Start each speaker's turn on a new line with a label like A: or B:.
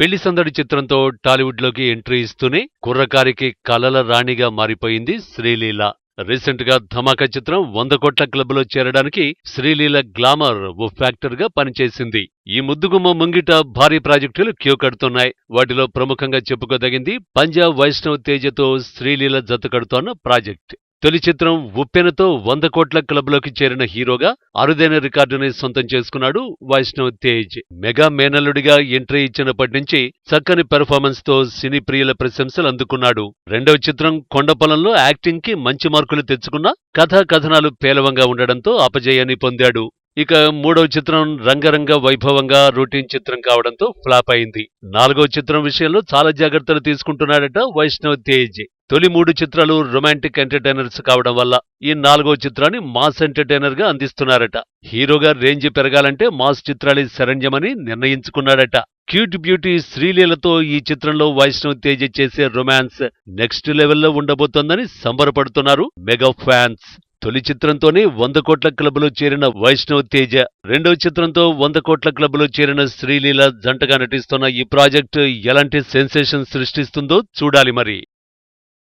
A: పెళ్ళి సందడి చిత్రంతో టాలీవుడ్లోకి ఎంట్రీ ఇస్తూనే కుర్రకారికి కలల రాణిగా మారిపోయింది శ్రీలీల. రీసెంట్గా ధమాకా చిత్రం వంద కోట్ల క్లబ్లో చేరడానికి శ్రీలీల గ్లామర్ ఓ ఫ్యాక్టర్గా పనిచేసింది. ఈ ముద్దుగుమ్మ ముంగిట భారీ ప్రాజెక్టులు క్యూ కడుతున్నాయి. వాటిలో ప్రముఖంగా చెప్పుకోదగింది పంజాబ్ వైష్ణవ్ తేజతో శ్రీలీల జత కడుతోన్న ప్రాజెక్ట్. తొలి చిత్రం ఉప్పెనతో వంద కోట్ల క్లబ్లోకి చేరిన హీరోగా అరుదైన రికార్డుని సొంతం చేసుకున్నాడు వైష్ణవ్ తేజ్. మెగా మేనల్లుడిగా ఎంట్రీ ఇచ్చినప్పటి నుంచి చక్కని పెర్ఫార్మెన్స్తో సినీ ప్రియుల ప్రశంసలు అందుకున్నాడు. రెండవ చిత్రం కొండపొలంలో యాక్టింగ్కి మంచి మార్కులు తెచ్చుకున్న కథా కథనాలు పేలవంగా ఉండడంతో అపజయాన్ని పొందాడు. ఇక మూడవ చిత్రం రంగరంగ వైభవంగా రొటీన్ చిత్రం కావడంతో ఫ్లాప్ అయింది. నాలుగో చిత్రం విషయంలో చాలా జాగ్రత్తలు తీసుకుంటున్నాడట వైష్ణవ్ తేజ్. తొలి మూడు చిత్రాలు రొమాంటిక్ ఎంటర్టైనర్స్ కావడం వల్ల ఈ నాలుగో చిత్రాన్ని మాస్ ఎంటర్టైనర్గా అందిస్తున్నారట. హీరోగా రేంజ్ పెరగాలంటే మాస్ చిత్రాలే శరణ్యమని నిర్ణయించుకున్నాడట. క్యూట్ బ్యూటీ శ్రీలీలతో ఈ చిత్రంలో వైష్ణవ్ తేజ చేసే రొమాన్స్ నెక్స్ట్ లెవెల్లో ఉండబోతోందని సంబరపడుతున్నారు మెగా ఫ్యాన్స్. తొలి చిత్రంతోనే వంద కోట్ల క్లబ్లో చేరిన వైష్ణవ్ తేజ రెండో చిత్రంతో వంద కోట్ల క్లబ్లో చేరిన శ్రీలీల జంటగా నటిస్తున్న ఈ ప్రాజెక్టు ఎలాంటి సెన్సేషన్ సృష్టిస్తుందో చూడాలి మరి.